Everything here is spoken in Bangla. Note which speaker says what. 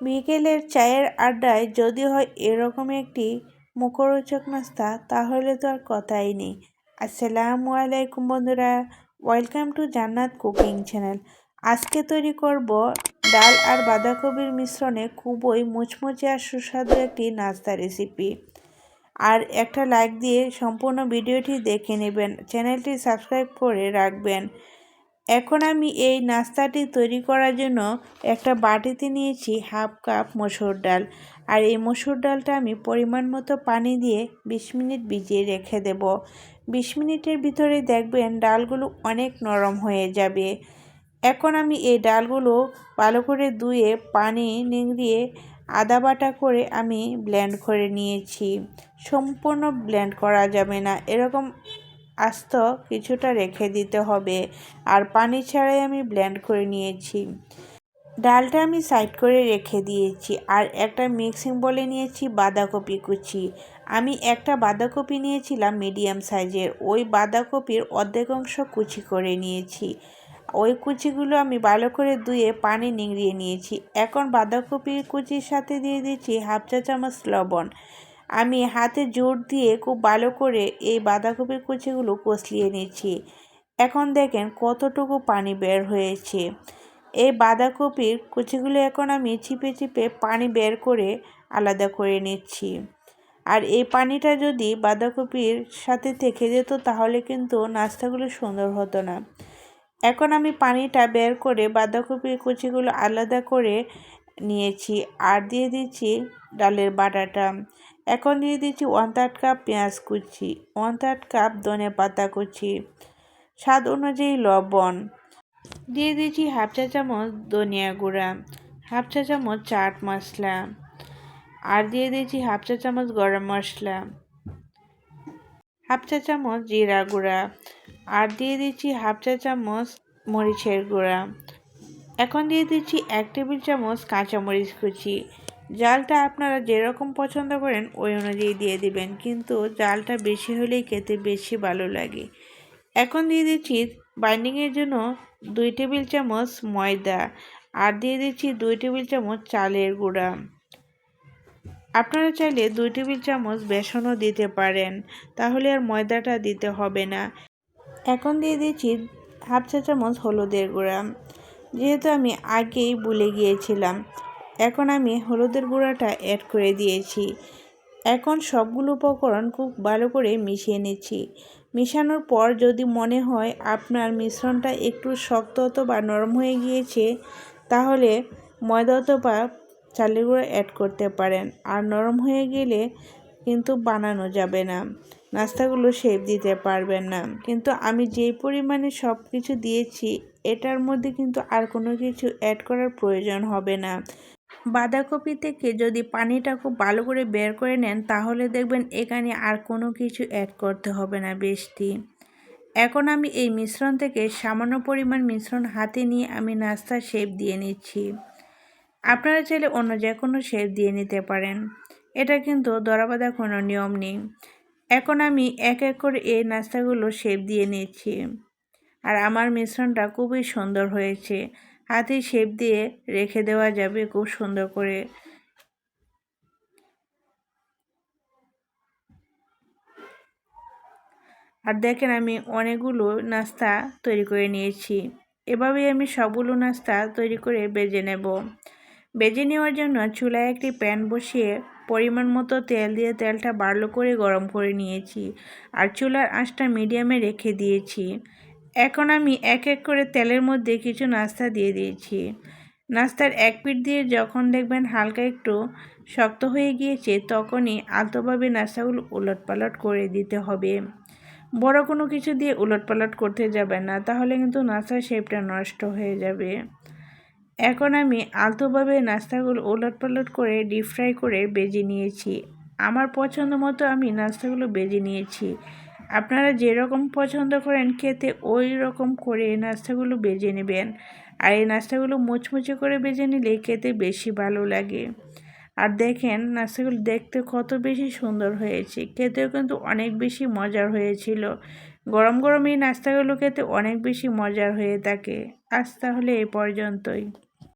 Speaker 1: বিকেলের চায়ের আড্ডায় যদি হয় এরকম একটি মুখরোচক নাস্তা, তাহলে তো আর কথাই নেই। আসসালামু আলাইকুম বন্ধুরা, welcome to Jannat cooking channel. আজকে তৈরি করব ডাল আর বাঁধাকপির মিশ্রণে খুবই মুচমুচে আর সুস্বাদু একটি নাস্তা রেসিপি আর একটা লাইক দিয়ে সম্পূর্ণ ভিডিওটি দেখে নেবেন। চ্যানেলটি সাবস্ক্রাইব করে রাখবেন। এখন আমি এই নাস্তাটি তৈরি করার জন্য একটা বাটিতে নিয়েছি হাফ কাপ মসুর ডাল। আর এই মসুর ডালটা আমি পরিমাণ মতো পানি দিয়ে ২০ মিনিট ভিজিয়ে রেখে দেব। ২০ মিনিটের ভিতরে দেখবেন ডালগুলো অনেক নরম হয়ে যাবে। এখন আমি এই ডালগুলো ভালো করে ধুয়ে পানি নিংড়িয়ে আদা বাটা করে আমি ব্লেন্ড করে নিয়েছি। সম্পূর্ণ ব্লেন্ড করা যাবে না। এরকম আস্ত কিছুটা রেখে দিতে হবে। আর পানি ছাড়াই আমি ব্লেন্ড করে নিয়েছি। ডালটা আমি সাইড করে রেখে দিয়েছি। আর একটা মিক্সিং বলে নিয়েছি বাঁধাকপি কুচি। আমি একটা বাঁধাকপি নিয়েছিলাম মিডিয়াম সাইজের। ওই বাঁধাকপির অর্ধেক অংশ কুচি করে নিয়েছি। ওই কুচিগুলো আমি ভালো করে ধুয়ে পানি নিংড়িয়ে নিয়েছি। এখন বাঁধাকপির কুচির সাথে দিয়ে দিচ্ছি হাফ চা চামচ লবণ। আমি হাতে জোর দিয়ে খুব ভালো করে এই বাঁধাকপির কুচিগুলো কষলিয়ে নিচ্ছি। এখন দেখেন কতটুকু পানি বের হয়েছে। এই বাঁধাকপির কুচিগুলো এখন আমি চিপে চিপে পানি বের করে আলাদা করে নিচ্ছি। আর এই পানিটা যদি বাঁধাকপির সাথে থেকে যেত তাহলে কিন্তু নাস্তাগুলো সুন্দর হতো না। এখন আমি পানিটা বের করে বাঁধাকপির কুচিগুলো আলাদা করে নিয়েছি। আর দিয়ে দিচ্ছি ডালের বাটাটা। এখন দিয়ে দিচ্ছি ওয়ান থার্ড কাপ পেঁয়াজ কুচি ওয়ান থার্ড কাপ ধনে পাতা কুচি। স্বাদ অনুযায়ী লবণ। দিয়ে দিচ্ছি হাফ চা চামচ ধনিয়া গুঁড়া হাফ চা চামচ চাট মশলা। আর দিয়ে দিয়েছি হাফ চা চামচ গরম মশলা। হাফ চা চামচ জিরা গুঁড়া। আর দিয়ে দিচ্ছি হাফ চা চামচ মরিচের গুঁড়া। এখন দিয়ে দিচ্ছি এক টেবিল চামচ কাঁচামরিচ কুচি। জালটা আপনারা যেরকম পছন্দ করেন, ওই অনুযায়ী দিয়ে দিবেন। কিন্তু জালটা বেশি হলেই খেতে বেশি ভালো লাগে। এখন দিয়ে দিচ্ছি বাইন্ডিংয়ের জন্য দুই টেবিল চামচ ময়দা আর দিয়ে দিচ্ছি দুই টেবিল চামচ চালের গুঁড়া। আপনারা চাইলে দুই টেবিল চামচ বেসনও দিতে পারেন, তাহলে আর ময়দাটা দিতে হবে না। এখন দিয়ে দিচ্ছি হাফ চা চামচ হলুদের গুঁড়া। যেহেতু আমি আগেই ভুলে গিয়েছিলাম এখন আমি হলুদের গুঁড়াটা অ্যাড করে দিয়েছি। এখন সবগুলো উপকরণ খুব ভালো করে মিশিয়ে নিচ্ছি। মিশানোর পর যদি মনে হয় আপনার মিশ্রণটা একটু শক্ত অথবা নরম হয়ে গিয়েছে, তাহলে ময়দা অথবা চালের গুঁড়ো অ্যাড করতে পারেন। আর নরম হয়ে গেলে কিন্তু বানানো যাবে না। নাস্তাগুলো শেপ দিতে পারবেন না। কিন্তু আমি যেই পরিমাণে সব কিছু দিয়েছি, এটার মধ্যে কিন্তু আর কোনো কিছু অ্যাড করার প্রয়োজন হবে না। বাঁধাকপি থেকে যদি পানিটা খুব ভালো করে বের করে নেন, তাহলে দেখবেন এখানে আর কোনো কিছু অ্যাড করতে হবে না বেশটি এখন আমি এই মিশ্রণ থেকে সামান্য পরিমাণ মিশ্রণ হাতে নিয়ে আমি নাস্তার শেপ দিয়ে নিচ্ছি। আপনারা চাইলে অন্য যে কোনো শেপ দিয়ে নিতে পারেন। এটা কিন্তু দরাবাদা কোনো নিয়ম নেই। এখন আমি এক এক করে এই নাস্তাগুলো শেপ দিয়ে নিচ্ছি। আর আমার মিশ্রণটা খুবই সুন্দর হয়েছে। হাতে শেপ দিয়ে রেখে দেওয়া যাবে খুব সুন্দর করে। আর দেখেন আমি অনেকগুলো নাস্তা তৈরি করে নিয়েছি। এভাবেই আমি সবগুলো নাস্তা তৈরি করে বেজে নেব। বেজে নেওয়ার জন্য চুলায় একটি প্যান বসিয়ে পরিমাণ মতো তেল দিয়ে তেলটা বাড়লো করে গরম করে নিয়েছি। আর চুলার আঁচটা মিডিয়ামে রেখে দিয়েছি। এখন আমি এক এক করে তেলের মধ্যে কিছু নাস্তা দিয়ে দিয়েছি। নাস্তার এক পিঠ দিয়ে যখন দেখবেন হালকা একটু শক্ত হয়ে গিয়েছে, তখনই আলতোভাবে নাস্তাগুলো উলট পালট করে দিতে হবে। বড় কোনো কিছু দিয়ে উলট পালট করতে যাবে না, তাহলে কিন্তু নাস্তার শেপটা নষ্ট হয়ে যাবে। এখন আমি আলতোভাবে নাস্তাগুলো ওলট পালট করে ডিপ ফ্রাই করে বেজে নিয়েছি। আমার পছন্দ মতো আমি নাস্তাগুলো বেজে নিয়েছি। আপনারা যেরকম পছন্দ করেন খেতে, ওই রকম করে এই নাস্তাগুলো বেজে নেবেন। আর এই নাস্তাগুলো মুচমুচে করে বেজে নিলে খেতে বেশি ভালো লাগে। আর দেখেন, নাস্তাগুলো দেখতে কত বেশি সুন্দর হয়েছে। খেতেও কিন্তু অনেক বেশি মজার হয়েছিল। গরম গরম এই নাস্তাগুলো খেতে অনেক বেশি মজার হয়ে থাকে। আজ তাহলে এ পর্যন্তই।